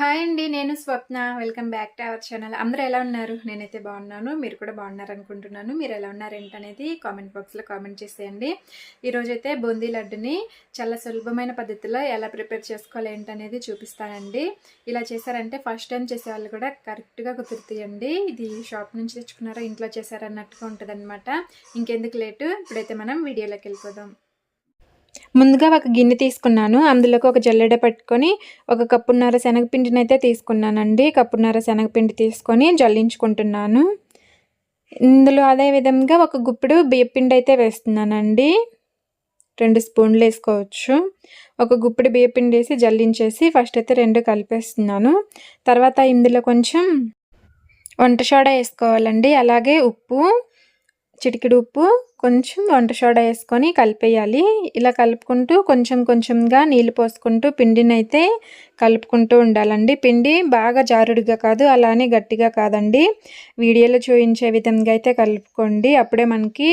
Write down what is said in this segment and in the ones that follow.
Hi అండి నేను Swapna. Welcome back to our channel. అందరూ ఎలా ఉన్నారు? నేనైతే బాగున్నాను. మీరు కూడా బాగున్నారు అనుకుంటున్నాను. మీరు ఎలా ఉన్నారు ఏంటనేది కామెంట్ బాక్స్లో కామెంట్ చేసేయండి. ఈరోజైతే బూందీ లడ్డుని చాలా సులభమైన పద్ధతిలో ఎలా ప్రిపేర్ చేసుకోవాలి ఏంటనేది చూపిస్తానండి. ఇలా చేశారంటే ఫస్ట్ టైం చేసే వాళ్ళు కూడా కరెక్ట్గా కుదురుతాయండి. ఇది షాప్ నుంచి తెచ్చుకున్నారో ఇంట్లో చేశారన్నట్టుగా ఉంటుందన్నమాట. ఇంకెందుకు లేటు? ఇప్పుడైతే మనం వీడియోలోకి వెళ్ళిపోదాం. ముందుగా ఒక గిన్నె తీసుకున్నాను. అందులోకి ఒక జల్లెడ పెట్టుకొని ఒక కప్పున్నర శనగపిండిని అయితే తీసుకున్నానండి. కప్పున్నర శనగపిండి తీసుకొని జల్లించుకుంటున్నాను. ఇందులో అదే విధంగా ఒక గుప్పుడు బియ్యపిండి అయితే వేస్తున్నానండి. రెండు స్పూన్లు వేసుకోవచ్చు. ఒక గుప్పిడి బియ్యపిండి వేసి జల్లించేసి ఫస్ట్ అయితే రెండు కలిపేస్తున్నాను. తర్వాత ఇందులో కొంచెం వంట సోడా వేసుకోవాలండి. అలాగే ఉప్పు చిటికెడు ఉప్పు కొంచెం వంట సోడా వేసుకొని కలిపేయాలి. ఇలా కలుపుకుంటూ కొంచెం కొంచెంగా నీళ్ళు పోసుకుంటూ పిండిని అయితే కలుపుకుంటూ ఉండాలండి. పిండి బాగా జారుడుగా కాదు అలానే గట్టిగా కాదండి. వీడియోలో చూపించే విధంగా అయితే కలుపుకోండి. అప్పుడే మనకి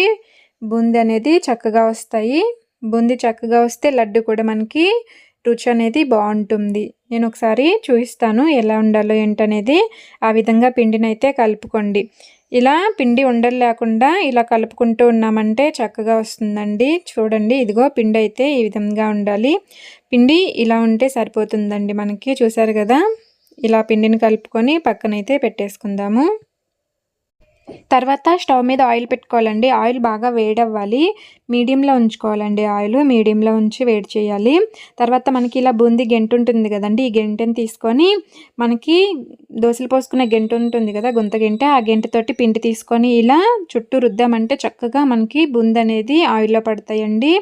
బూందీ అనేది చక్కగా వస్తాయి. బూంది చక్కగా వస్తే లడ్డు కూడా మనకి రుచి అనేది బాగుంటుంది. నేను ఒకసారి చూపిస్తాను ఎలా ఉండాలో ఏంటనేది. ఆ విధంగా పిండిని అయితే కలుపుకోండి. ఇలా పిండి ఉండలు లేకుండా ఇలా కలుపుకుంటూ ఉన్నామంటే చక్కగా వస్తుందండి. చూడండి ఇదిగో పిండి అయితే ఈ విధంగా ఉండాలి. పిండి ఇలా ఉంటే సరిపోతుందండి మనకి. చూసారు కదా? ఇలా పిండిని కలుపుకొని పక్కనైతే పెట్టేసుకుందాము. తర్వాత స్టవ్ మీద ఆయిల్ పెట్టుకోవాలండి. ఆయిల్ బాగా వేడవ్వాలి. మీడియంలో ఉంచుకోవాలండి ఆయిల్. మీడియంలో ఉంచి వేడి చేయాలి. తర్వాత మనకి ఇలా బూందీ గెంటు ఉంటుంది కదండి ఈ గెంటని తీసుకొని మనకి దోశలు పోసుకునే గెంటు ఉంటుంది కదా గుంత గెంట ఆ గెంటతోటి పిండి తీసుకొని ఇలా చుట్టూ రుద్దామంటే చక్కగా మనకి బూంది అనేది ఆయిల్లో పడతాయండి.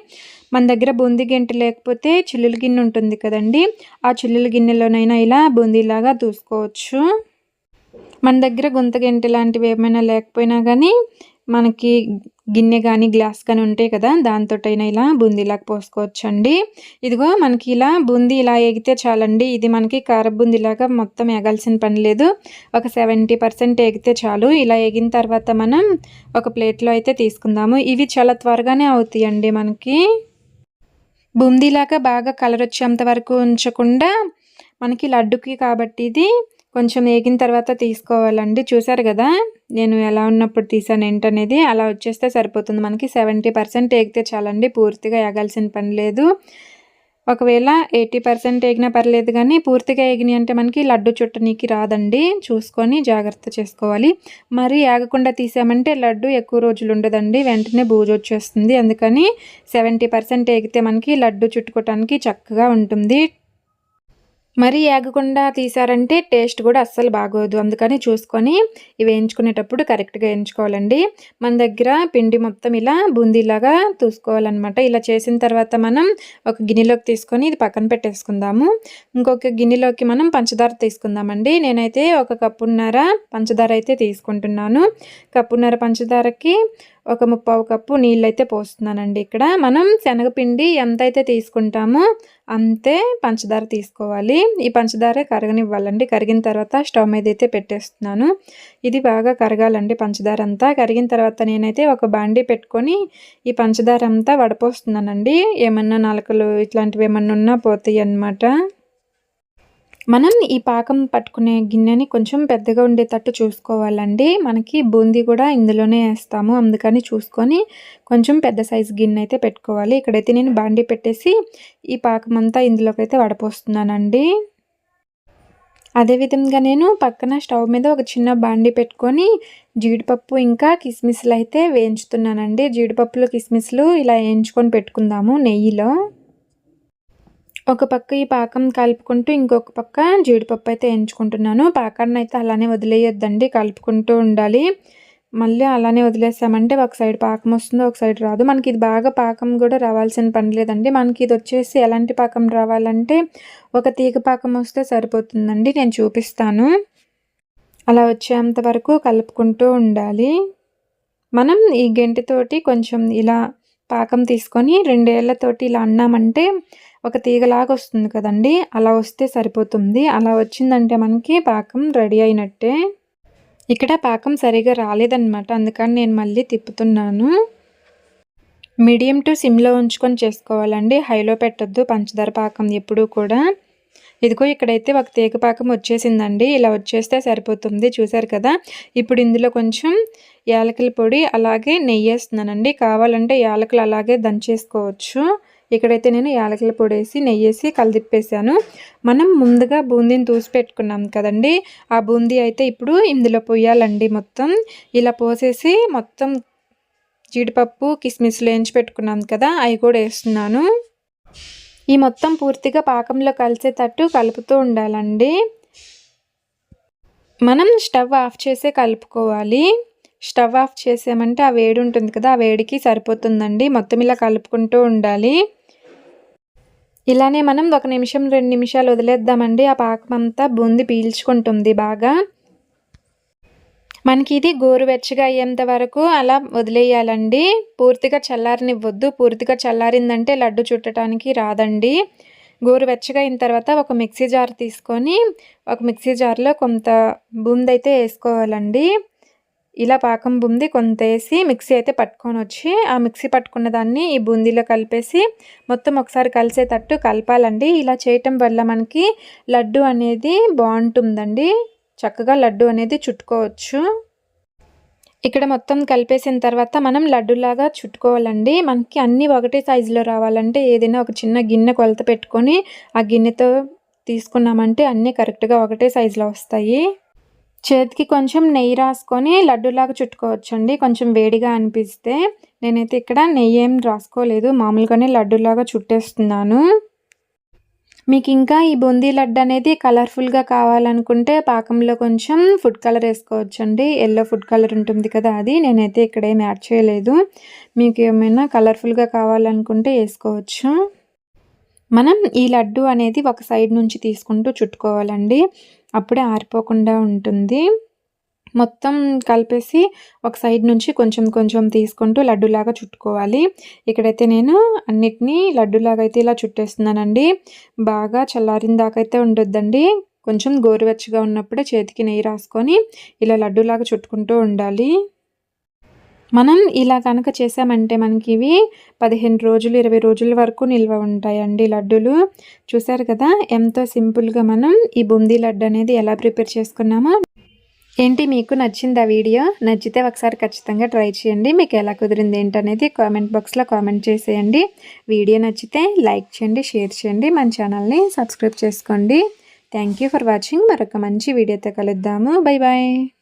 మన దగ్గర బూందీ గెంట లేకపోతే చిల్లుల గిన్నె ఉంటుంది కదండి ఆ చిల్లుల గిన్నెలోనైనా ఇలా బూందీలాగా దూసుకోవచ్చు. మన దగ్గర గుంతగంటి లాంటివి ఏమైనా లేకపోయినా కానీ మనకి గిన్నె కానీ గ్లాస్ కానీ ఉంటాయి కదా దాంతోటైనా ఇలా బూందీలాగా పోసుకోవచ్చండి. ఇదిగో మనకి ఇలా బూందీ ఇలా ఎగితే చాలండి. ఇది మనకి కార బూందీలాగా మొత్తం ఎగాల్సిన పని లేదు. ఒక సెవెంటీ పర్సెంట్ ఎగితే చాలు. ఇలా ఎగిన తర్వాత మనం ఒక ప్లేట్లో అయితే తీసుకుందాము. ఇవి చాలా త్వరగానే అవుతాయండి మనకి. బూందీలాగా బాగా కలర్ వచ్చేంత వరకు ఉంచకుండా మనకి లడ్డుకి కాబట్టి ఇది కొంచెం వేగిన తర్వాత తీసుకోవాలండి. చూసారు కదా? నేను ఎలా ఉన్నప్పుడు తీసాను ఏంటనేది? అలా వచ్చేస్తే సరిపోతుంది. మనకి సెవెంటీ పర్సెంట్ ఏగితే చాలండి. పూర్తిగా ఎగాల్సిన పని లేదు. ఒకవేళ ఎయిటీ పర్సెంట్ ఏగినా పర్లేదు కానీ పూర్తిగా ఏగిని అంటే మనకి లడ్డు చుట్టనీకి రాదండి. చూసుకొని జాగ్రత్త చేసుకోవాలి. మరి ఏగకుండా తీసామంటే లడ్డు ఎక్కువ రోజులు ఉండదండి. వెంటనే బూజు వచ్చేస్తుంది. అందుకని సెవెంటీ పర్సెంట్ ఏగితే మనకి లడ్డు చుట్టుకోవటానికి చక్కగా ఉంటుంది. మరీ ఏగకుండా తీసారంటే టేస్ట్ కూడా అస్సలు బాగోదు. అందుకని చూసుకొని ఇవి వేయించుకునేటప్పుడు కరెక్ట్గా వేయించుకోవాలండి. మన దగ్గర పిండి మొత్తం ఇలా బూందీలాగా చూసుకోవాలన్నమాట ఇలా చేసిన తర్వాత మనం ఒక గిన్నెలోకి తీసుకొని ఇది పక్కన పెట్టేసుకుందాము. ఇంకొక గిన్నెలోకి మనం పంచదార తీసుకుందామండి. నేనైతే ఒక కప్పున్నర పంచదార అయితే తీసుకుంటున్నాను. కప్పున్నర పంచదారకి ఒక ముప్పావు కప్పు నీళ్ళైతే పోస్తున్నానండి ఇక్కడ. మనం శనగపిండి ఎంత అయితే తీసుకుంటామో అంతే పంచదార తీసుకోవాలి. ఈ పంచదార కరగనివ్వాలండి. కరిగిన తర్వాత స్టవ్ మీద అయితే పెట్టేస్తున్నాను. ఇది బాగా కరగాలండి పంచదార అంతా. కరిగిన తర్వాత నేనైతే ఒక బాండీ పెట్టుకొని ఈ పంచదార అంతా వడపోస్తున్నానండి. ఏమన్నా నలకలు ఇట్లాంటివి ఏమన్నా ఉన్నా పోతాయి అన్నమాట. మనం ఈ పాకం పట్టుకునే గిన్నెని కొంచెం పెద్దగా ఉండేటట్టు చూసుకోవాలండి. మనకి బూందీ కూడా ఇందులోనే వేస్తాము. అందుకని చూసుకొని కొంచెం పెద్ద సైజు గిన్నె అయితే పెట్టుకోవాలి. ఇక్కడైతే నేను బాండి పెట్టేసి ఈ పాకం అంతా ఇందులోకి అయితే వడపోస్తున్నానండి. అదేవిధంగా నేను పక్కన స్టవ్ మీద ఒక చిన్న బాండి పెట్టుకొని జీడిపప్పు ఇంకా కిస్మిస్లు అయితే వేయించుతున్నానండి. జీడిపప్పులు కిస్మిస్లు ఇలా వేయించుకొని పెట్టుకుందాము నెయ్యిలో. ఒక పక్క ఈ పాకం కలుపుకుంటూ ఇంకొక పక్క జీడిపప్పు అయితే ఎంచుకుంటున్నాను. పాకాన్ని అయితే అలానే వదిలేయొద్దండి కలుపుకుంటూ ఉండాలి. మళ్ళీ అలానే వదిలేసామంటే ఒక సైడ్ పాకం వస్తుంది ఒక సైడ్ రాదు. మనకి ఇది బాగా పాకం కూడా రావాల్సిన పని లేదండి. మనకి ఇది వచ్చేసి ఎలాంటి పాకం రావాలంటే ఒక తీగ పాకం వస్తే సరిపోతుందండి. నేను చూపిస్తాను. అలా వచ్చేంత వరకు కలుపుకుంటూ ఉండాలి. మనం ఈ గెంటితోటి కొంచెం ఇలా పాకం తీసుకొని రెండేళ్ళతోటి ఇలా అన్నామంటే ఒక తీగలాగా వస్తుంది కదండి. అలా వస్తే సరిపోతుంది. అలా వచ్చిందంటే మనకి పాకం రెడీ అయినట్టే. ఇక్కడ పాకం సరిగా రాలేదన్నమాట. అందుకని నేను మళ్ళీ తిప్పుతున్నాను. మీడియం టు సిమ్లో ఉంచుకొని చేసుకోవాలండి. హైలో పెట్టద్దు. పంచదార పాకం ఎప్పుడూ కూడా. ఇదిగో ఇక్కడైతే ఒక తీగ పాకం వచ్చేసిందండి. ఇలా వచ్చేస్తే సరిపోతుంది. చూసారు కదా? ఇప్పుడు ఇందులో కొంచెం యాలకుల పొడి అలాగే నెయ్యి వేస్తున్నానండి కావాలంటే యాలకులు అలాగే దంచేసుకోవచ్చు. ఇక్కడైతే నేను యాలకుల పొడి వేసి నెయ్యి వేసి కలిదిప్పేసాను మనం ముందుగా బూందీని తూసి పెట్టుకున్నాం కదండి. ఆ బూందీ అయితే ఇప్పుడు ఇందులో పోయాలండి మొత్తం. ఇలా పోసేసి మొత్తం జీడిపప్పు కిస్మిస్లు వేయించి పెట్టుకున్నాం కదా అవి కూడా వేస్తున్నాను. ఈ మొత్తం పూర్తిగా పాకంలో కలిసేటట్టు కలుపుతూ ఉండాలండి. మనం స్టవ్ ఆఫ్ చేసే కలుపుకోవాలి. స్టవ్ ఆఫ్ చేసామంటే ఆ వేడి ఉంటుంది కదా ఆ వేడికి సరిపోతుందండి. మొత్తం ఇలా కలుపుకుంటూ ఉండాలి. ఇలానే మనం ఒక నిమిషం రెండు నిమిషాలు వదిలేద్దామండి. ఆ పాకం అంతా బూంది పీల్చుకుంటుంది బాగా. మనకి ఇది గోరువెచ్చగా అయ్యేంత వరకు అలా వదిలేయాలండి. పూర్తిగా చల్లారనివ్వద్దు. పూర్తిగా చల్లారిందంటే లడ్డు చుట్టడానికి రాదండి. గోరువెచ్చగా అయిన తర్వాత ఒక మిక్సీ జార్ తీసుకొని ఒక మిక్సీ జార్లో కొంత బూంది అయితే వేసుకోవాలండి. ఇలా పాకం బూంది కొంత వేసి మిక్సీ అయితే పట్టుకొని వచ్చి ఆ మిక్సీ పట్టుకున్న దాన్ని ఈ బూందీలో కలిపేసి మొత్తం ఒకసారి కలిసేటట్టు కలపాలండి. ఇలా చేయటం వల్ల మనకి లడ్డు అనేది బాగుంటుందండి. చక్కగా లడ్డు అనేది చుట్టుకోవచ్చు. ఇక్కడ మొత్తం కలిపేసిన తర్వాత మనం లడ్డులాగా చుట్టుకోవాలండి. మనకి అన్నీ ఒకటే సైజులో రావాలంటే ఏదైనా ఒక చిన్న గిన్నె కొలత పెట్టుకొని ఆ గిన్నెతో తీసుకున్నామంటే అన్నీ కరెక్ట్గా ఒకటే సైజులో వస్తాయి. చేతికి కొంచెం నెయ్యి రాసుకొని లడ్డులాగా చుట్టుకోవచ్చండి. కొంచెం వేడిగా అనిపిస్తే నేనైతే ఇక్కడ నెయ్యి ఏం రాసుకోలేదు. మామూలుగానే లడ్డూలాగా చుట్టేస్తున్నాను. మీకు ఇంకా ఈ బూందీ లడ్డు అనేది కలర్ఫుల్గా కావాలనుకుంటే పాకంలో కొంచెం ఫుడ్ కలర్ వేసుకోవచ్చండి. ఎల్లో ఫుడ్ కలర్ ఉంటుంది కదా అది. నేనైతే ఇక్కడ ఏం యాడ్ చేయలేదు. మీకు ఏమైనా కలర్ఫుల్గా కావాలనుకుంటే వేసుకోవచ్చు. మనం ఈ లడ్డు అనేది ఒక సైడ్ నుంచి తీసుకుంటూ చుట్టుకోవాలండి. అప్పుడే ఆరిపోకుండా ఉంటుంది. మొత్తం కలిపేసి ఒక సైడ్ నుంచి కొంచెం కొంచెం తీసుకుంటూ లడ్డులాగా చుట్టుకోవాలి. ఇక్కడైతే నేను అన్నిటినీ లడ్డులాగా అయితే ఇలా చుట్టేస్తున్నానండి. బాగా చల్లారిన దాకైతే ఉండొద్దండి. కొంచెం గోరువెచ్చగా ఉన్నప్పుడే చేతికి నెయ్యి రాసుకొని ఇలా లడ్డులాగా చుట్టుకుంటూ ఉండాలి. మనం ఇలా కనుక చేసామంటే మనకి ఇవి పదిహేను రోజులు ఇరవై రోజుల వరకు నిల్వ ఉంటాయండి లడ్డూలు. చూసారు కదా ఎంతో సింపుల్గా మనం ఈ బూందీ లడ్డు అనేది ఎలా ప్రిపేర్ చేసుకున్నామో. ఏంటి మీకు నచ్చింది ఆ వీడియో? నచ్చితే ఒకసారి ఖచ్చితంగా ట్రై చేయండి. మీకు ఎలా కుదిరింది ఏంటనేది కామెంట్ బాక్స్లో కామెంట్ చేసేయండి. వీడియో నచ్చితే లైక్ చేయండి షేర్ చేయండి మన ఛానల్ని సబ్స్క్రైబ్ చేసుకోండి. Thank for watching. మరొక మంచి వీడియోతో కలుద్దాము. Bye bye